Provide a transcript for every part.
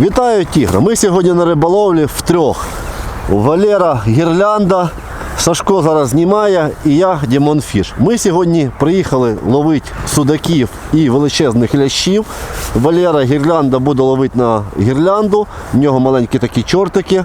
Вітаю тігра. Ми сьогодні на риболовлі в трьох. Валера Гірлянда, Сашко зараз знімає і я Дімон Фіш. Ми сьогодні приїхали ловити судаків і величезних лящів. Валера Гірлянда буде ловити на гірлянду. В нього маленькі такі чортики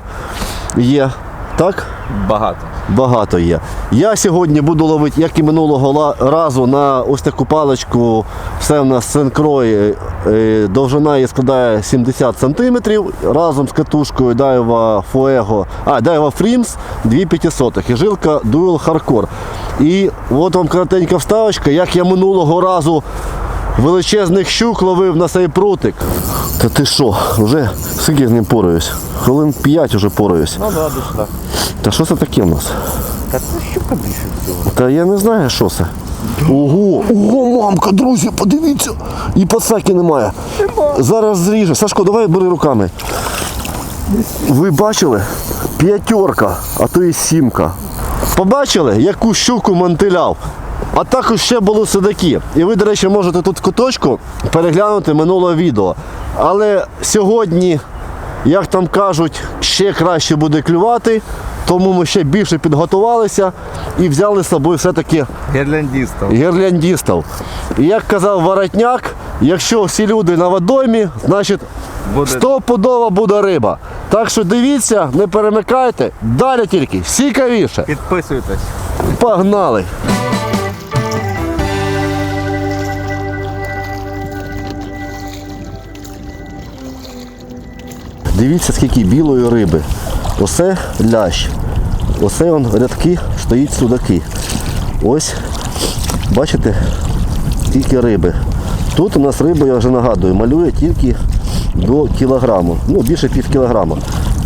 є. Так? Багато. Багато є. Я сьогодні буду ловити, як і минулого разу, на ось таку паличку. Все в нас синкрой. е, Довжина її складає 70 см. Разом з катушкою Daiwa Fuego, а Daiwa Frims 2500 і жилка Dual Hardcore. І от вам коротенька вставочка, як я минулого разу величезних щук ловив на цей прутик. Та ти що, вже скільки з ним пораюсь? Хвилин 5 вже пораюсь. Ну да, десь так. Та що це таке в нас? Та це щука більше всього. Та я не знаю, що це. Ого, ого, мамка, друзі, подивіться. І пацаки немає. Зараз зріже. Сашко, давай бери руками. Ви бачили? П'ятерка, а то і сімка. Побачили, яку щуку мантиляв? А також ще були судаки. І ви, до речі, можете тут в куточку переглянути минуле відео. Але сьогодні, як там кажуть, ще краще буде клювати, тому ми ще більше підготувалися і взяли з собою все-таки Гірляндістов. гірляндістів. І як казав Воротняк, якщо всі люди на водоймі, значить стопудово буде риба. Так що дивіться, не перемикайте, далі тільки, цікавіше. Підписуйтесь. Погнали! Дивіться, скільки білої риби. Оце лящ. Оце он рядки стоїть судаки. Ось, бачите, скільки риби. Тут у нас риба, я вже нагадую, малює тільки до кілограму. Ну, більше пів кілограма.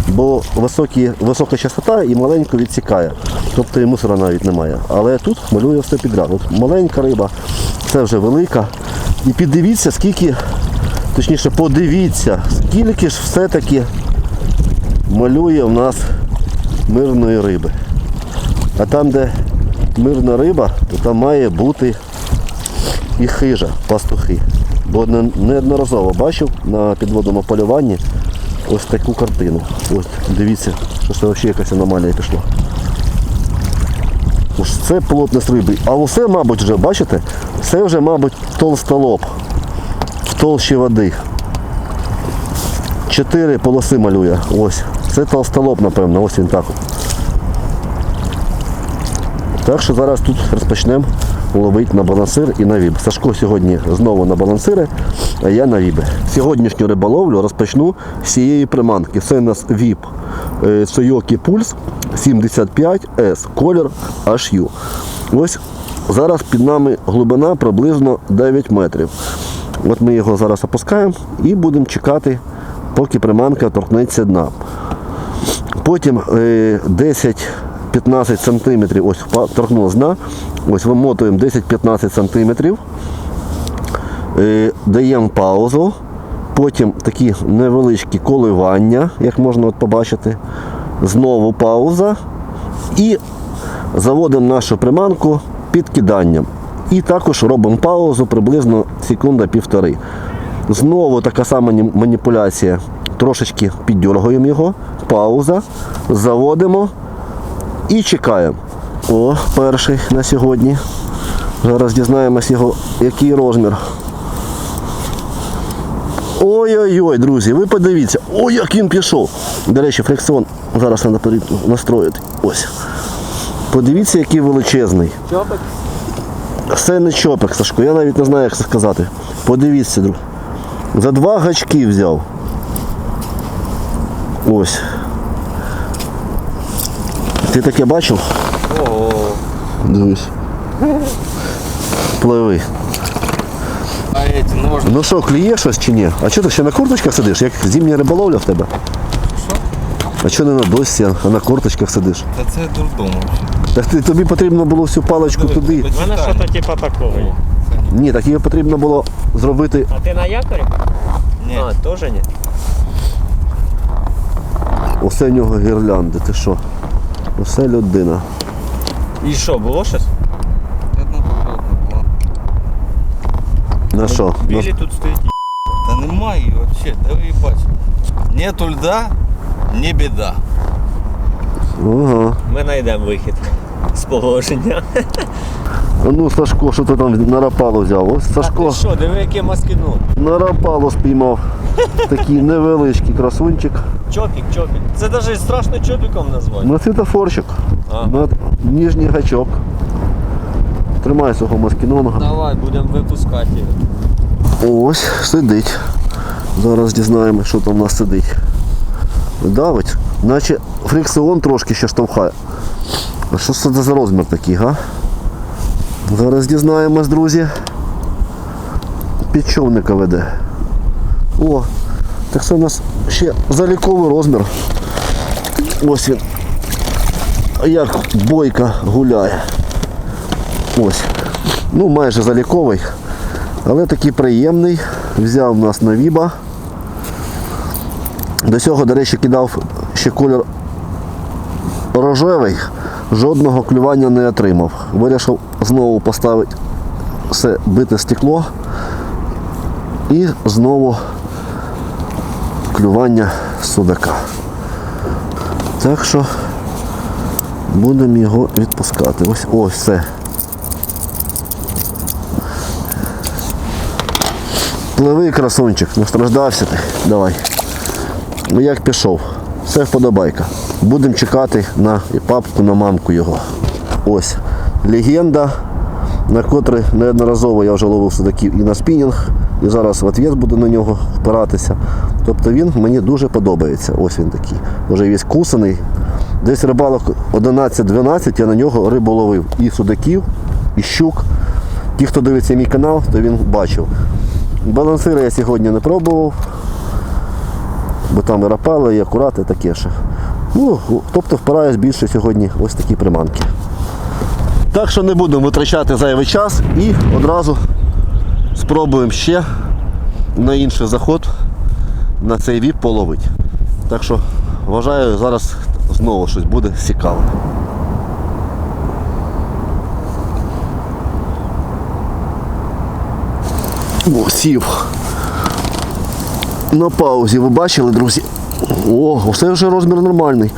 Бо високі, висока частота і маленько відсікає. Тобто і мусора навіть немає. Але тут малює все підряд. От маленька риба, це вже велика. І піддивіться, скільки, точніше, подивіться, скільки ж все-таки малює в нас мирної риби. А там, де мирна риба, то там має бути і хижа, пастухи. Бо неодноразово бачив на підводному полюванні ось таку картину. Ось дивіться, що це взагалі якась аномалія пішла. Ось це плотність риби. А усе, мабуть, вже, бачите, це вже, мабуть, толстолоб толщі води. Чотири полоси малює. Ось. Це толстолоб, напевно, ось він так. Так що зараз тут розпочнемо ловити на балансир і на віб. Сашко сьогодні знову на балансири, а я на віби. Сьогоднішню риболовлю розпочну з цієї приманки. Це у нас віп Сойокі Пульс 75S, колір HU. Ось зараз під нами глибина приблизно 9 метрів. От ми його зараз опускаємо і будемо чекати, поки приманка торкнеться дна. Потім е, 10-15 см, ось впа- дна, ось вимотуємо 10-15 см, е, даємо паузу, потім такі невеличкі коливання, як можна от побачити, знову пауза. І заводимо нашу приманку під киданням. І також робимо паузу приблизно секунда-півтори. Знову така сама маніпуляція. Трошечки піддергаємо його, пауза, заводимо і чекаємо. О, перший на сьогодні. Зараз дізнаємось його, який розмір. Ой-ой-ой, друзі, ви подивіться, ой, як він пішов. До речі, фрикціон зараз треба настроїти. Ось. Подивіться, який величезний. Це не чопик, Сашко, я навіть не знаю, як це сказати. Подивіться, друг. За два гачки взяв. Ось. Ти таке бачив? Ого. Дивись. Пливи. А эти ножны. Ну що, клює щось чи ні? А чого ти ще на курточках сидиш? Як зимня риболовля в тебе? Що? А чого не на досі, а на курточках сидиш? Та це дурдом вообще. Так ти, тобі потрібно було всю паличку туди. У мене щось типу такого є. Ні, так її потрібно було зробити. А ти на якорі? Ні. А, теж ні. Усе в нього гірлянди, ти що? Усе людина. І що, було щось? Одну попробую було. На що? Білі тут стоїть. Та немає її вообще, де ви бачите? Нету льда, не беда. Ага. Ми знайдемо вихід з положення. Ну, Сашко, що ти там на рапалу взяв? Ось А Сашко ти що, диви, яке маскину. на рапалу спіймав. Такий невеличкий красунчик. Чопік, чопік. Це навіть страшно чопіком назвати. На світофорчик. А. На ніжній гачок. Тримай свого маскінонга. Давай, будемо випускати його. Ось сидить. Зараз дізнаємо, що там у нас сидить. Давить, наче фрикціон трошки ще штовхає. А що це за розмір такий, га? Зараз дізнаємось, друзі. Підчовника веде. О, так це у нас ще заліковий розмір. Ось він. Як бойка гуляє. Ось. Ну, майже заліковий. Але такий приємний. Взяв у нас на віба. До цього, до речі, кидав ще колір рожевий, жодного клювання не отримав. Вирішив знову поставити все бите стекло і знову клювання судака. Так що будемо його відпускати. Ось ось все. Пливи, красунчик, не страждався ти. Давай. Ну як пішов? Все вподобайка. Будемо чекати на папку, на мамку його. Ось. Легенда, на котрий неодноразово я вже ловив судаків і на спінінг, і зараз в ответ буду на нього впиратися. Тобто він мені дуже подобається. Ось він такий. Вже весь кусаний. Десь рибалок 11-12 я на нього рибу ловив. І судаків, і щук. Ті, хто дивиться мій канал, то він бачив. Балансири я сьогодні не пробував, бо там і рапали, і акурати таке ще. Ну, тобто впираюсь більше сьогодні ось такі приманки. Так що не будемо витрачати зайвий час і одразу спробуємо ще на інший заход на цей віп половити. Так що вважаю, зараз знову щось буде цікаве. О, сів. На паузі, ви бачили, друзі? О, все вже розмір нормальний.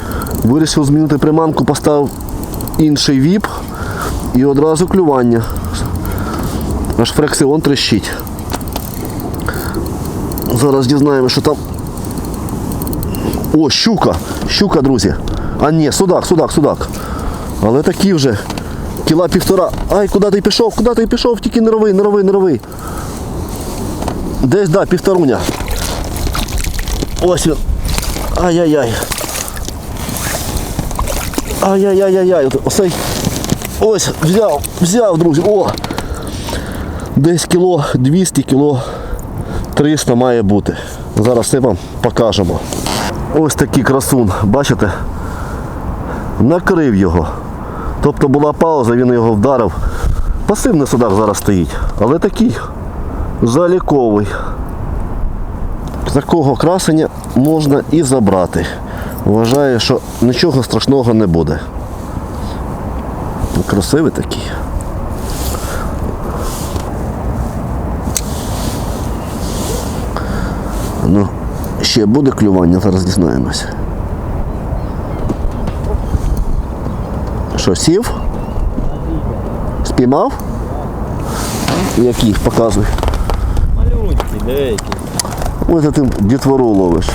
Вирішив змінити приманку, поставив інший віп і одразу клювання. Аж фракціон трещить. Зараз дізнаємо, що там. О, щука! Щука, друзі. А ні, судак, судак, судак. Але такі вже. Кіла півтора. Ай, куди ти пішов? Куди ти пішов? Тільки не рови, не рови, не рови. Десь, да, півторуня. Ось він. Ай-яй-яй. Ай-яй-яй-яй-яй. Оцей. Ось, взяв, взяв, друзі. О! Десь кіло 200, кіло 300 має бути. Зараз все вам покажемо. Ось такий красун, бачите? Накрив його. Тобто була пауза, він його вдарив. Пасивний судак зараз стоїть, але такий заліковий. Такого красення можна і забрати. Вважаю, що нічого страшного не буде. Красивий такий. Ну, ще буде клювання, зараз дізнаємося. Що, сів? Спіймав? Який? Показуй. Малюнькі, диви які. Ось за тим дітвору ловиш.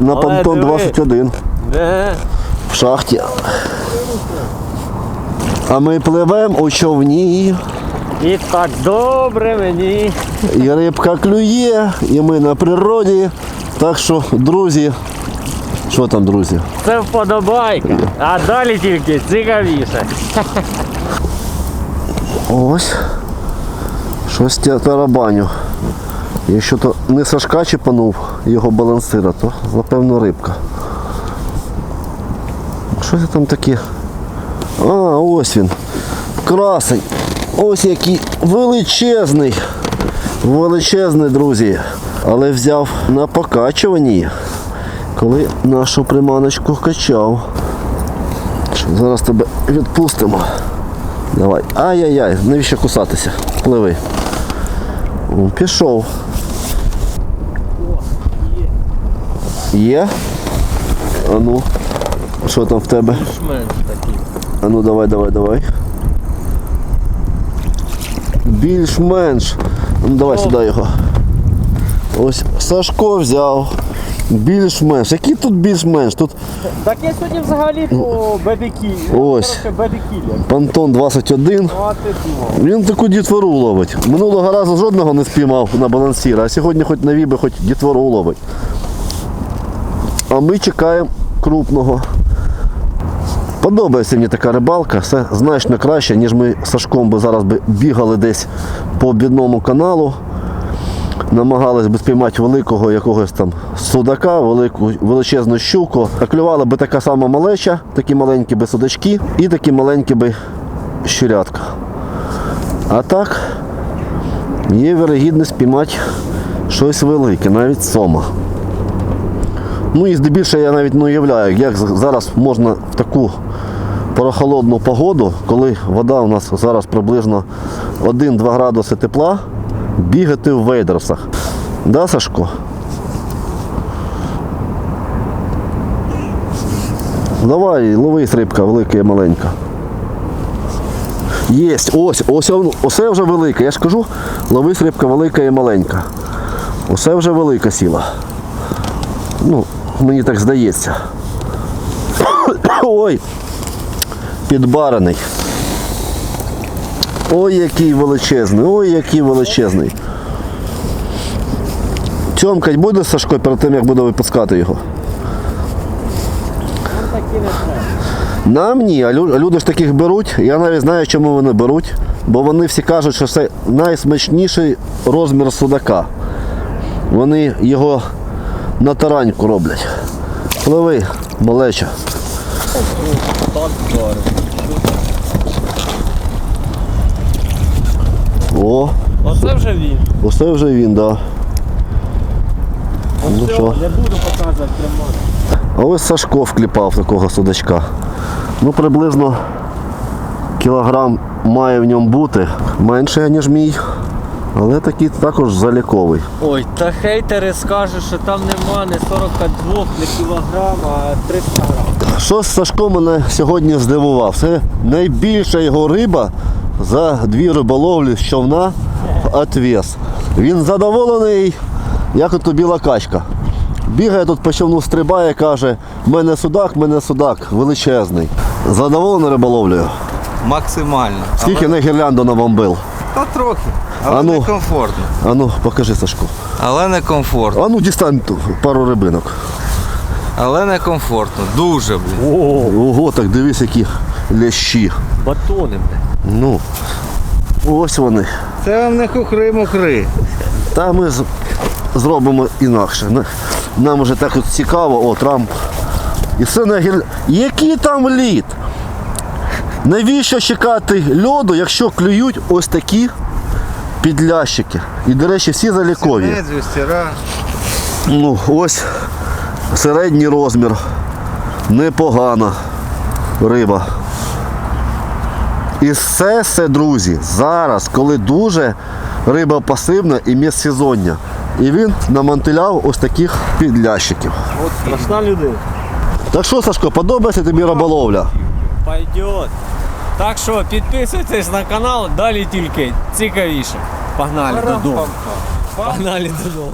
На понтон 21 в шахті. А ми пливемо у човні, І так добре мені. і рибка клює, і ми на природі. Так що, друзі, що там, друзі? Це вподобайка. А далі тільки цікавіше. Ось. Щось я тарабаню. Якщо то не Сашка чіпанув його балансира, то напевно рибка. Що це там таке? А, ось він. Красень. Ось який величезний. Величезний, друзі. Але взяв на покачуванні, коли нашу приманочку качав. Зараз тебе відпустимо. Давай. Ай-яй-яй, навіщо кусатися? Пливи. Пішов. Є? А ну, що там в тебе? А ну давай, давай, давай. Більш-менш. Ну давай сюди його. Ось Сашко взяв. Більш-менш. Який тут більш-менш? Тут Так я сьогодні взагалі по бебікі. Ось. Бебікілі. Пантон 21. Ну. Він таку дітвору ловить. Минулого разу жодного не спіймав на балансіра, а сьогодні хоч на віби, хоч дітвору ловить. А ми чекаємо крупного. Подобається мені така рибалка, все значно краще, ніж ми Сашком би зараз би бігали десь по обідному каналу. Намагались би спіймати великого якогось там судака, велику, величезну щуку. А клювала би така сама малеча, такі маленькі би судачки і такі маленькі би щурятка. А так є вірогідність спіймати щось велике, навіть сома. Ну і здебільшого я навіть не уявляю, як зараз можна в таку прохолодну погоду, коли вода у нас зараз приблизно 1-2 градуси тепла, бігати в вейдерсах. Да, Сашко? Давай, ловись рибка, велика і маленька. Єсть, ось, ось оце вже велика. Я ж кажу, ловись рибка велика і маленька. Оце вже велика сіла. Ну, мені так здається. Ой, підбарений. Ой, який величезний, ой, який величезний. Тьомкать буде Сашко перед тим, як буде випускати його? Нам ні, а люди ж таких беруть. Я навіть знаю, чому вони беруть. Бо вони всі кажуть, що це найсмачніший розмір судака. Вони його на тараньку роблять. Пливи, малеча. Так. О, Оце вже він. оце вже він, да. Ну що? буду показувати. А ось Сашко вкліпав такого судачка. Ну, приблизно кілограм має в ньому бути. Менше, ніж мій. Але такий також заліковий. Ой, та хейтери скажуть, що там нема не 42, не кілограм, а 300 грам. Що з Сашко мене сьогодні здивував? Це найбільша його риба за дві риболовлі з човна в отвес. Він задоволений, як от біла качка. Бігає тут по човну, стрибає, каже, в мене судак, в мене судак величезний. Задоволений риболовлею. Максимально. Скільки на гірлянду набомбив? Та трохи. Але А ну. не комфортно. А ну, покажи Сашко. Але не комфортно. А ну дістань ту пару рибинок. Але не комфортно. Дуже, блін. О, Ого, так дивись, які лящі. батони, бля. Ну, ось вони. Це вам не хухри-мухри. Та ми з- зробимо інакше. На- Нам вже так от цікаво, о, Трамп. І все на гіль... Який там лід? Навіщо чекати льоду, якщо клюють ось такі підлящики? І, до речі, всі залікові. Ну, ось середній розмір. Непогана риба. І все це, друзі, зараз, коли дуже риба пасивна і міжсезоння. І він намантиляв ось таких підлящиків. От страшна людина. Так що, Сашко, подобається тобі риболовля? Пойдет. Так що підписуйтесь на канал, далі тільки цікавіше. Погнали додому. Погнали додому.